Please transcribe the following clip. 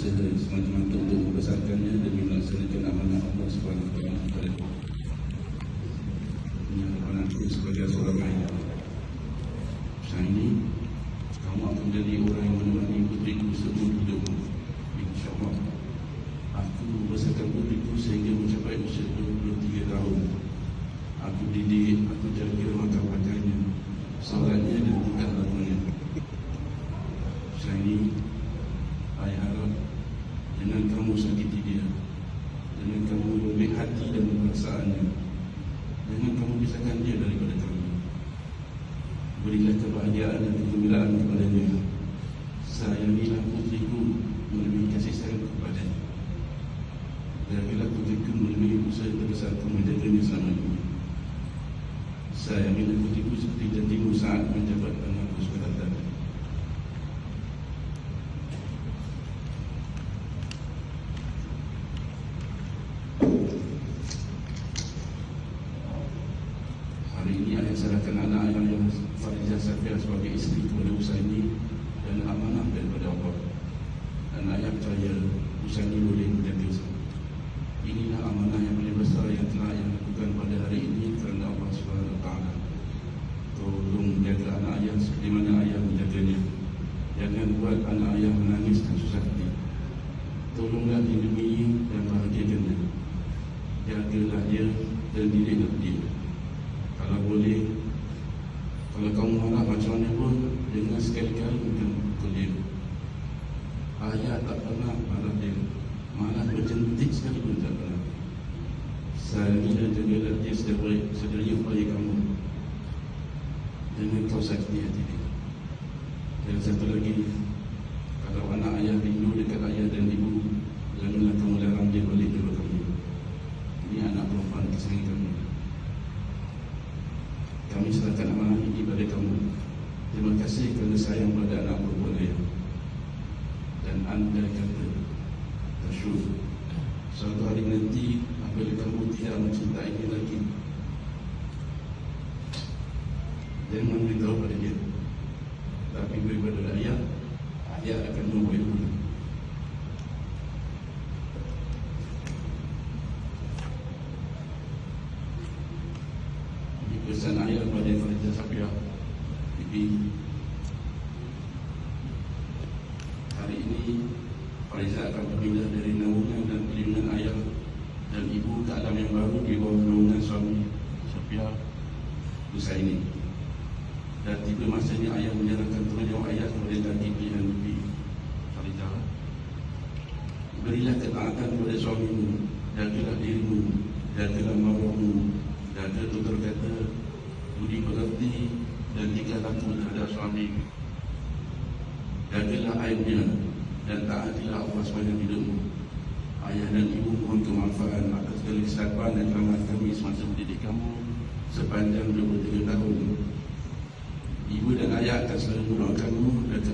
usaha semata-mata untuk membesarkannya demi melaksanakan amanah Allah SWT kepada Ini harapan aku sebagai seorang ayah Saya ini Kamu akan menjadi orang yang menemani putriku seumur hidupmu InsyaAllah Aku membesarkan putriku sehingga mencapai usia 23 tahun Aku didik, aku jaga makan pakainya Solatnya dan tingkah lakunya Saya ini Saya harap Dengan kamu sakiti dia. Dengan kamu robek hati dan perasaannya. Dengan kamu pisahkan dia daripada kami Berilah kebahagiaan dan kegembiraan kepadanya Sayangilah putriku Melebihi kasih sayang kepadanya Jagalah putriku melebihi usaha terbesarku menjaganya selama ini. Sayangilah putriku seperti jantimu saat menjabat anakku sebagai tadi Ayah serahkan anak yang Farizah Safia sebagai isteri kepada Usaini dan amanah daripada Allah. Dan ayah percaya Usaini boleh menjaga Inilah amanah yang paling besar yang telah ayah lakukan pada hari ini kerana Allah SWT. Tolong jaga anak ayah seperti mana ayah menjaganya. Jangan buat anak ayah menangis dan susah hati. Tolonglah lindungi dan bahagiakannya. Jagalah dia dan didiklah dia. Kalau boleh Kalau kamu marah macam mana pun Dengan sekali-kali mungkin pukul dia Ayah tak pernah marah dia. Malah berjentik sekali pun tak pernah. Saya jagalah dia sedaya, sedaya upaya kamu. Jangan kau sakiti hati dia. Dan satu lagi Kalau anak ayah rindu dekat ayah dan ibu Janganlah kamu larang dia balik ke kamu Ini anak perempuan kesayangan kamu kami serahkan amanah ini pada kamu. Terima kasih kerana sayang pada anak perempuan saya. Dan anda kata, tersyur. Suatu hari nanti, apabila kamu tidak mencintai dia lagi, jangan beritahu pada dia. Tapi daripada ayah, ayah akan pulang. Ini pesan ayah kepada Farizah Safia Bibi Hari ini Farizah akan berpindah dari naungan dan perlindungan ayah Dan ibu ke alam yang baru di bawah naungan suami Safia Husaini Dan tiba masanya ayah menyerahkan tanggungjawab ayah kepada laki pilihan Bibi Farizah. Berilah ketaatan kepada suamimu Jagalah dirimu Jagalah maruahmu Jaga tutur kata Budi pekerti Dan tingkah laku terhadap suami. Jagalah aibnya Dan taatilah Allah sepanjang hidupmu Ayah dan ibu mohon kemaafan Atas segala kesilapan dan kelemahan kami Semasa mendidik kamu Sepanjang 23 tahun. Ibu dan ayah akan selalu mendoakanmu Dan